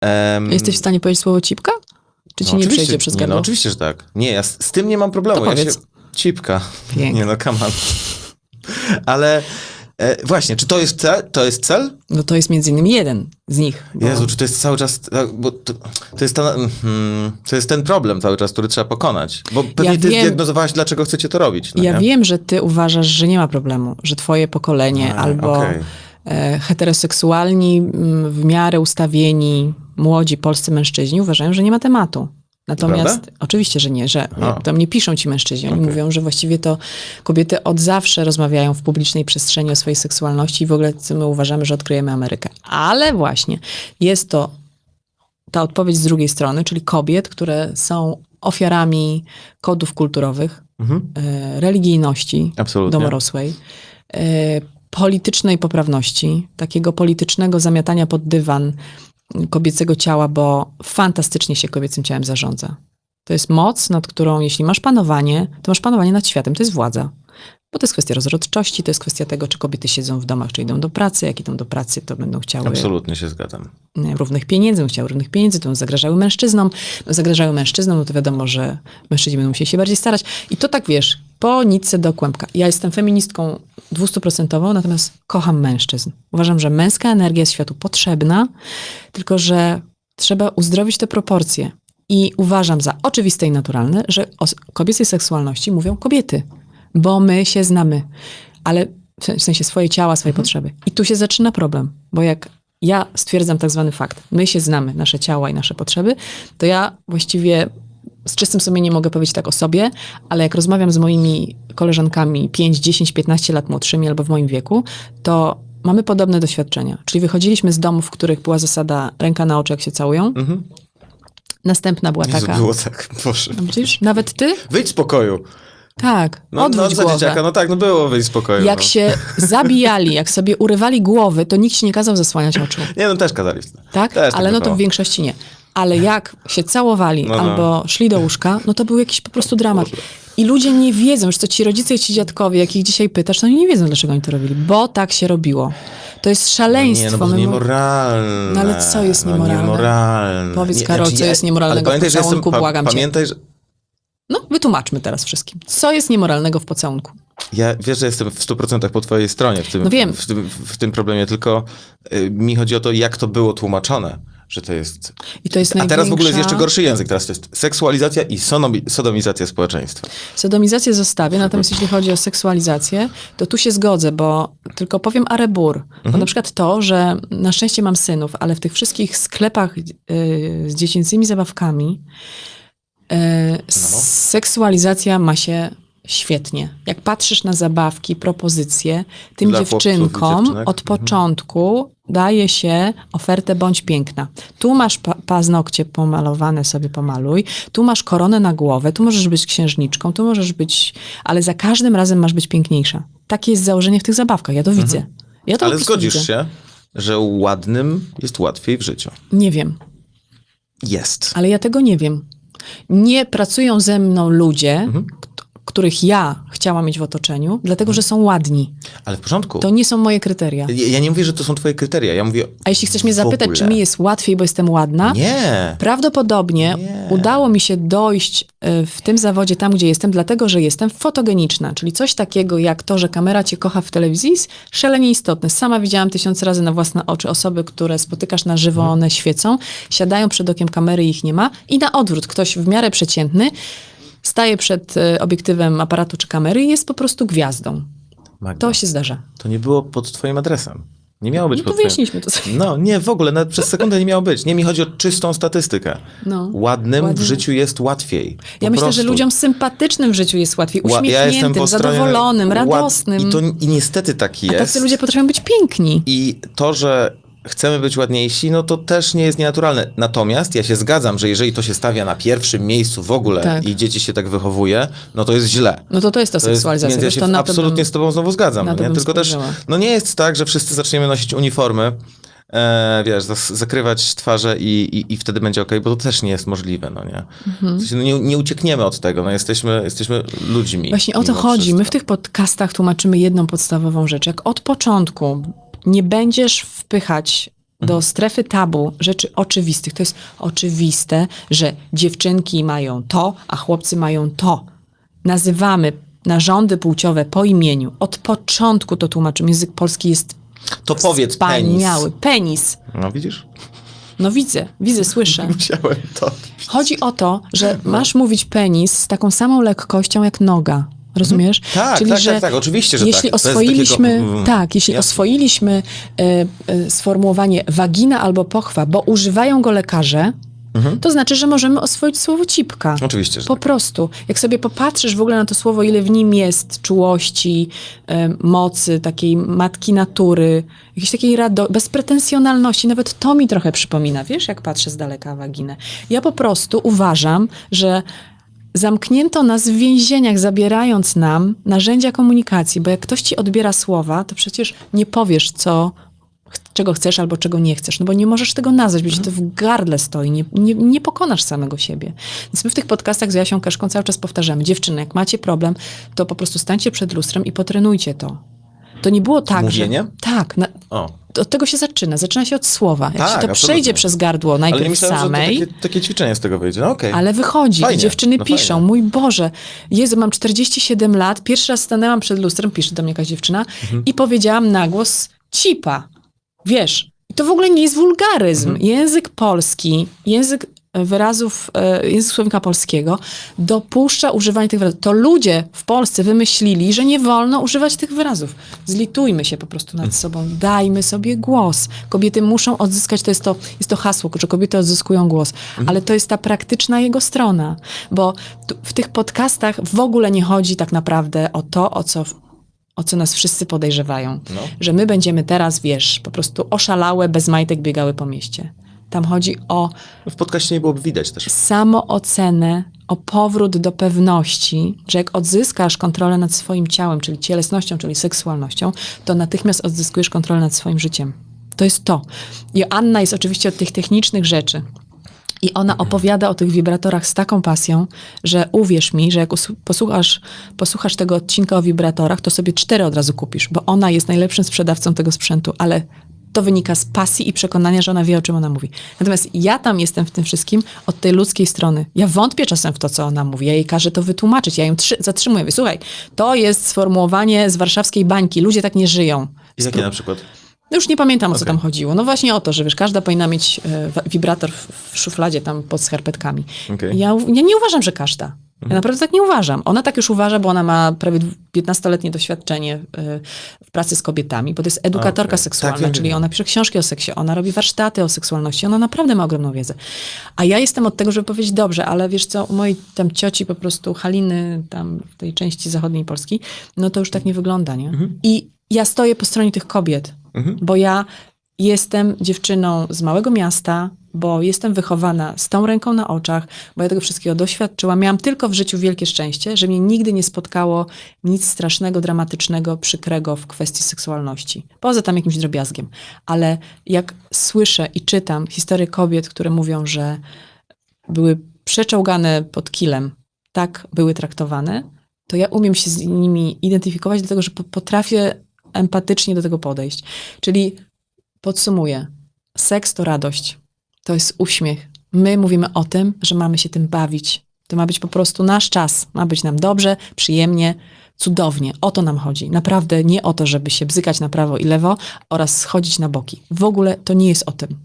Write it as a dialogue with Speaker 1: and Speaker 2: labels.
Speaker 1: Em,
Speaker 2: Jesteś w stanie powiedzieć słowo cipka? Czy ci
Speaker 1: no
Speaker 2: nie
Speaker 1: oczywiście-
Speaker 2: przejdzie przez
Speaker 1: nie,
Speaker 2: gardło?
Speaker 1: No oczywiście, że tak. Nie, ja z, z tym nie mam problemu.
Speaker 2: To
Speaker 1: ja
Speaker 2: powiedz.
Speaker 1: się... Cipka.
Speaker 2: Pięknie.
Speaker 1: Nie no, come on. Ale e, właśnie, czy to jest cel? To jest cel?
Speaker 2: No to jest między innymi jeden z nich. bo-
Speaker 1: Jezu, czy to jest cały czas, tak, bo to, to, jest ta, mm, to jest ten problem cały czas, który trzeba pokonać. Bo pewnie
Speaker 2: Ja
Speaker 1: ty
Speaker 2: wiem.
Speaker 1: zdiagnozowałaś, dlaczego chcecie to robić. No
Speaker 2: Ja
Speaker 1: nie?
Speaker 2: wiem, że ty uważasz, że nie ma problemu, że twoje pokolenie
Speaker 1: A,
Speaker 2: albo
Speaker 1: okej.
Speaker 2: e, heteroseksualni, m, w miarę ustawieni, młodzi polscy mężczyźni uważają, że nie ma tematu. Natomiast
Speaker 1: Prawda?
Speaker 2: oczywiście, że nie, że
Speaker 1: Aha.
Speaker 2: to mnie piszą ci mężczyźni. Oni
Speaker 1: Okej.
Speaker 2: mówią, że właściwie to kobiety od zawsze rozmawiają w publicznej przestrzeni o swojej seksualności i w ogóle my uważamy, że odkryjemy Amerykę. Ale właśnie jest to ta odpowiedź z drugiej strony, czyli kobiet, które są ofiarami kodów kulturowych,
Speaker 1: Mhm.
Speaker 2: e, religijności
Speaker 1: Absolutnie.
Speaker 2: domorosłej, e, politycznej poprawności, takiego politycznego zamiatania pod dywan kobiecego ciała, bo fantastycznie się kobiecym ciałem zarządza. To jest moc, nad którą, jeśli masz panowanie, to masz panowanie nad światem, to jest władza. Bo to jest kwestia rozrodczości, to jest kwestia tego, czy kobiety siedzą w domach, czy idą do pracy. Jak idą do pracy, to będą chciały
Speaker 1: Absolutnie się zgadzam.
Speaker 2: nie, równych pieniędzy, będą chciały równych pieniędzy, to będą zagrażały mężczyznom. No, zagrażały mężczyznom, no to wiadomo, że mężczyźni będą musieli się bardziej starać. I to tak wiesz, po nitce do kłębka. Ja jestem feministką dwustuprocentową, natomiast kocham mężczyzn. Uważam, że męska energia jest światu potrzebna, tylko że trzeba uzdrowić te proporcje. I uważam za oczywiste i naturalne, że o kobiecej seksualności mówią kobiety, bo my się znamy. Ale w sen- w sensie swoje ciała, swoje potrzeby. I tu się zaczyna problem, bo jak ja stwierdzam tak zwany fakt, my się znamy, nasze ciała i nasze potrzeby, to ja właściwie z czystym sumieniem mogę powiedzieć tak o sobie, ale jak rozmawiam z moimi koleżankami 5, 10, 15 lat młodszymi albo w moim wieku, to mamy podobne doświadczenia. Czyli wychodziliśmy z domów, w których była zasada ręka na oczy, jak się całują.
Speaker 1: Mhm.
Speaker 2: Następna była
Speaker 1: Jezu,
Speaker 2: taka.
Speaker 1: było tak.
Speaker 2: No Widzisz? Nawet ty?
Speaker 1: Wyjdź z pokoju.
Speaker 2: Tak.
Speaker 1: No, no
Speaker 2: odwróć
Speaker 1: za
Speaker 2: głowę.
Speaker 1: dzieciaka, no tak, no było wyjść z pokoju.
Speaker 2: Jak
Speaker 1: no.
Speaker 2: się zabijali, jak sobie urywali głowy, to nikt ci nie kazał zasłaniać oczu.
Speaker 1: Nie, no też kazali.
Speaker 2: Tak?
Speaker 1: Też
Speaker 2: Ale no to w większości nie. Ale jak się całowali
Speaker 1: No, no.
Speaker 2: albo szli do łóżka, no to był jakiś po prostu dramat. I ludzie nie wiedzą, że to ci rodzice i ci dziadkowie, jak ich dzisiaj pytasz, to oni nie wiedzą, dlaczego oni to robili. Bo tak się robiło. To jest szaleństwo.
Speaker 1: Nie, no bo to niemoralne.
Speaker 2: No ale co jest niemoralne?
Speaker 1: No, niemoralne.
Speaker 2: Powiedz,
Speaker 1: Nie,
Speaker 2: Karol,
Speaker 1: znaczy
Speaker 2: co
Speaker 1: nie-
Speaker 2: jest niemoralnego
Speaker 1: pamiętaj,
Speaker 2: w
Speaker 1: jestem-
Speaker 2: pocałunku, błagam cię.
Speaker 1: Pamiętaj, że
Speaker 2: No, wytłumaczmy teraz wszystkim. Co jest niemoralnego w pocałunku?
Speaker 1: ja wiesz, że jestem w 100% po twojej stronie w tym,
Speaker 2: No wiem.
Speaker 1: W, tym, w tym problemie, tylko y, mi chodzi o to, jak to było tłumaczone, że to jest...
Speaker 2: I to jest
Speaker 1: A teraz w ogóle jest
Speaker 2: największa-
Speaker 1: jeszcze gorszy język, teraz to jest seksualizacja i sonomi, sodomizacja społeczeństwa.
Speaker 2: Sodomizację zostawię, natomiast jeśli chodzi o seksualizację, to tu się zgodzę, bo tylko powiem arebur. Bo
Speaker 1: Mhm.
Speaker 2: na przykład to, że na szczęście mam synów, ale w tych wszystkich sklepach y, z dziecięcymi zabawkami seksualizacja ma się świetnie. Jak patrzysz na zabawki, propozycje, tym
Speaker 1: Dla chłopców i
Speaker 2: dziewczynkom
Speaker 1: dziewczynek.
Speaker 2: od
Speaker 1: Mhm.
Speaker 2: początku daje się ofertę bądź piękna. Tu masz pa paznokcie pomalowane, sobie pomaluj. Tu masz koronę na głowę, tu możesz być księżniczką, tu możesz być... Ale za każdym razem masz być piękniejsza. Takie jest założenie w tych zabawkach. Ja to widzę. Ja to
Speaker 1: Mhm. Ale
Speaker 2: po prostu
Speaker 1: zgodzisz
Speaker 2: widzę.
Speaker 1: się, że ładnym jest łatwiej w życiu.
Speaker 2: Nie wiem,
Speaker 1: Jest.
Speaker 2: ale ja tego nie wiem. Nie pracują ze mną ludzie,
Speaker 1: Mhm.
Speaker 2: Kt- których ja chciałam mieć w otoczeniu, dlatego że są ładni.
Speaker 1: Ale w porządku.
Speaker 2: To nie są moje kryteria.
Speaker 1: Ja, ja nie mówię, że to są twoje kryteria, ja mówię
Speaker 2: A jeśli chcesz mnie zapytać,
Speaker 1: ogóle.
Speaker 2: czy mi jest łatwiej, bo jestem ładna,
Speaker 1: Nie.
Speaker 2: Prawdopodobnie
Speaker 1: Nie.
Speaker 2: udało mi się dojść y, w tym zawodzie tam, gdzie jestem, dlatego że jestem fotogeniczna, czyli coś takiego jak to, że kamera cię kocha w telewizji, jest szalenie istotne. Sama widziałam tysiąc razy na własne oczy osoby, które spotykasz na żywo,
Speaker 1: Mhm.
Speaker 2: one świecą, siadają przed okiem kamery i ich nie ma i na odwrót, ktoś w miarę przeciętny staje przed y, obiektywem aparatu czy kamery i jest po prostu gwiazdą.
Speaker 1: Magda,
Speaker 2: To się zdarza.
Speaker 1: to nie było pod twoim adresem. Nie miało być
Speaker 2: No
Speaker 1: pod
Speaker 2: to
Speaker 1: twoim...
Speaker 2: wyjaśniliśmy to sobie.
Speaker 1: No, nie, w ogóle, nawet przez sekundę nie miało być. Nie, mi chodzi o czystą statystykę.
Speaker 2: No.
Speaker 1: Ładnym w
Speaker 2: Ładnym.
Speaker 1: życiu jest łatwiej. Po
Speaker 2: Ja myślę,
Speaker 1: prostu.
Speaker 2: że ludziom sympatycznym w życiu jest łatwiej,
Speaker 1: Ła-
Speaker 2: uśmiechniętym, zadowolonym,
Speaker 1: ład-
Speaker 2: radosnym.
Speaker 1: I, to, I niestety tak
Speaker 2: A
Speaker 1: jest.
Speaker 2: tacy ludzie potrafią być piękni.
Speaker 1: I to, że chcemy być ładniejsi, no to też nie jest nienaturalne. Natomiast ja się zgadzam, że jeżeli to się stawia na pierwszym miejscu w ogóle
Speaker 2: Tak.
Speaker 1: i dzieci się tak wychowuje, no to jest źle.
Speaker 2: No to to jest ta
Speaker 1: To jest,
Speaker 2: seksualizacja.
Speaker 1: więc ja się absolutnie
Speaker 2: bym-
Speaker 1: z tobą znowu zgadzam.
Speaker 2: to
Speaker 1: nie? Tylko też, no nie jest tak, że wszyscy zaczniemy nosić uniformy, e, wiesz, zakrywać twarze i, i, i wtedy będzie okej, bo to też nie jest możliwe, no nie?
Speaker 2: Mhm.
Speaker 1: W sensie, no nie, nie uciekniemy od tego, no jesteśmy, jesteśmy ludźmi.
Speaker 2: Właśnie o to chodzi. My w
Speaker 1: wszystko.
Speaker 2: tych podcastach tłumaczymy jedną podstawową rzecz. Jak od początku nie będziesz wpychać do strefy tabu rzeczy oczywistych. To jest oczywiste, że dziewczynki mają to, a chłopcy mają to. Nazywamy narządy płciowe po imieniu. Od początku to tłumaczymy. Język polski jest
Speaker 1: To powiedz penis.
Speaker 2: wspaniały. Penis.
Speaker 1: No widzisz?
Speaker 2: No widzę, widzę, słyszę.
Speaker 1: Musiałem to.
Speaker 2: Chodzi o to, że masz mówić penis z taką samą lekkością jak noga. Rozumiesz?
Speaker 1: Tak,
Speaker 2: Czyli,
Speaker 1: tak,
Speaker 2: że
Speaker 1: tak, tak, oczywiście, że
Speaker 2: jeśli
Speaker 1: tak.
Speaker 2: Oswoiliśmy,
Speaker 1: takiego- mm,
Speaker 2: tak, jeśli
Speaker 1: jasne.
Speaker 2: oswoiliśmy e, e, sformułowanie wagina albo pochwa, bo używają go lekarze, to znaczy, że możemy oswoić słowo cipka.
Speaker 1: Mhm. Oczywiście, że
Speaker 2: Po
Speaker 1: tak.
Speaker 2: prostu. Jak sobie popatrzysz w ogóle na to słowo, ile w nim jest czułości, em, mocy, takiej matki natury, jakiejś takiej rado- bezpretensjonalności, nawet to mi trochę przypomina, wiesz, jak patrzę z daleka waginę. Ja po prostu uważam, że zamknięto nas w więzieniach, zabierając nam narzędzia komunikacji, bo jak ktoś ci odbiera słowa, to przecież nie powiesz, co czego chcesz albo czego nie chcesz, no bo nie możesz tego nazwać, bo ci to w gardle stoi, nie, nie, nie pokonasz samego siebie. Więc my w tych podcastach z Jasią Kaszką cały czas powtarzamy, dziewczyny, jak macie problem, to po prostu stańcie przed lustrem i potrenujcie to. To nie było tak,
Speaker 1: Mówienie?
Speaker 2: że... Tak, na,
Speaker 1: O.
Speaker 2: od tego się zaczyna. Zaczyna się od słowa. Jak
Speaker 1: Tak,
Speaker 2: się to
Speaker 1: absolutnie.
Speaker 2: przejdzie przez gardło
Speaker 1: Ale nie
Speaker 2: najpierw
Speaker 1: myślałem,
Speaker 2: samej,
Speaker 1: że to takie, takie ćwiczenie z tego wyjdzie. No okej.
Speaker 2: ale wychodzi.
Speaker 1: Fajnie,
Speaker 2: I dziewczyny
Speaker 1: no
Speaker 2: piszą,
Speaker 1: fajnie.
Speaker 2: mój Boże, Jezu, mam 47 lat, pierwszy raz stanęłam przed lustrem, pisze do mnie jakaś dziewczyna,
Speaker 1: Mhm.
Speaker 2: i powiedziałam na głos cipa. Wiesz, to w ogóle nie jest wulgaryzm.
Speaker 1: Mhm.
Speaker 2: Język polski, język wyrazów, e, język słownika polskiego dopuszcza używanie tych wyrazów. To ludzie w Polsce wymyślili, że nie wolno używać tych wyrazów. Zlitujmy się po prostu nad sobą, dajmy sobie głos. Kobiety muszą odzyskać, to jest to, jest to hasło, że kobiety odzyskują głos, ale to jest ta praktyczna jego strona, bo w tych podcastach w ogóle nie chodzi tak naprawdę o to, o co o co nas wszyscy podejrzewają.
Speaker 1: No.
Speaker 2: Że my będziemy teraz, wiesz, po prostu oszalałe, bez majtek biegały po mieście. Tam chodzi o
Speaker 1: W podcaście nie byłoby widać też.
Speaker 2: samoocenę, o powrót do pewności, że jak odzyskasz kontrolę nad swoim ciałem, czyli cielesnością, czyli seksualnością, to natychmiast odzyskujesz kontrolę nad swoim życiem. To jest to. Joanna jest oczywiście od tych technicznych rzeczy. I ona opowiada o tych wibratorach z taką pasją, że uwierz mi, że jak posłuchasz, posłuchasz tego odcinka o wibratorach, to sobie cztery od razu kupisz, bo ona jest najlepszym sprzedawcą tego sprzętu, ale to wynika z pasji i przekonania, że ona wie, o czym ona mówi. Natomiast ja tam jestem w tym wszystkim od tej ludzkiej strony. Ja wątpię czasem w to, co ona mówi. Ja jej każę to wytłumaczyć. Ja ją trzy- zatrzymuję. Mówię, słuchaj, to jest sformułowanie z warszawskiej bańki. Ludzie tak nie żyją.
Speaker 1: I jakie na przykład?
Speaker 2: No już nie pamiętam, o co
Speaker 1: Okej.
Speaker 2: tam chodziło. No właśnie o to, że wiesz, każda powinna mieć wa- wibrator w, w szufladzie tam pod skarpetkami.
Speaker 1: Okej.
Speaker 2: Ja, ja nie uważam, że każda. Ja naprawdę tak nie uważam. Ona tak już uważa, bo ona ma prawie dwu- 15-letnie doświadczenie e, w pracy z kobietami, bo to jest edukatorka
Speaker 1: Okej.
Speaker 2: seksualna,
Speaker 1: Tak,
Speaker 2: czyli ona pisze książki o seksie, ona robi warsztaty o seksualności, ona naprawdę ma ogromną wiedzę. A ja jestem od tego, żeby powiedzieć, dobrze, ale wiesz co, u mojej tam cioci po prostu Haliny tam w tej części zachodniej Polski, no to już tak nie wygląda, nie? I ja stoję po stronie tych kobiet,
Speaker 1: Mhm.
Speaker 2: bo ja jestem dziewczyną z małego miasta, bo jestem wychowana z tą ręką na oczach, bo ja tego wszystkiego doświadczyłam. Miałam tylko w życiu wielkie szczęście, że mnie nigdy nie spotkało nic strasznego, dramatycznego, przykrego w kwestii seksualności. Poza tam jakimś drobiazgiem. Ale jak słyszę i czytam historie kobiet, które mówią, że były przeczołgane pod kilem, tak były traktowane, to ja umiem się z nimi identyfikować, dlatego że po- potrafię empatycznie do tego podejść. Czyli podsumuję. Seks to radość. To jest uśmiech. My mówimy o tym, że mamy się tym bawić. To ma być po prostu nasz czas. Ma być nam dobrze, przyjemnie, cudownie. O to nam chodzi. Naprawdę nie o to, żeby się bzykać na prawo i lewo oraz schodzić na boki. W ogóle to nie jest o tym.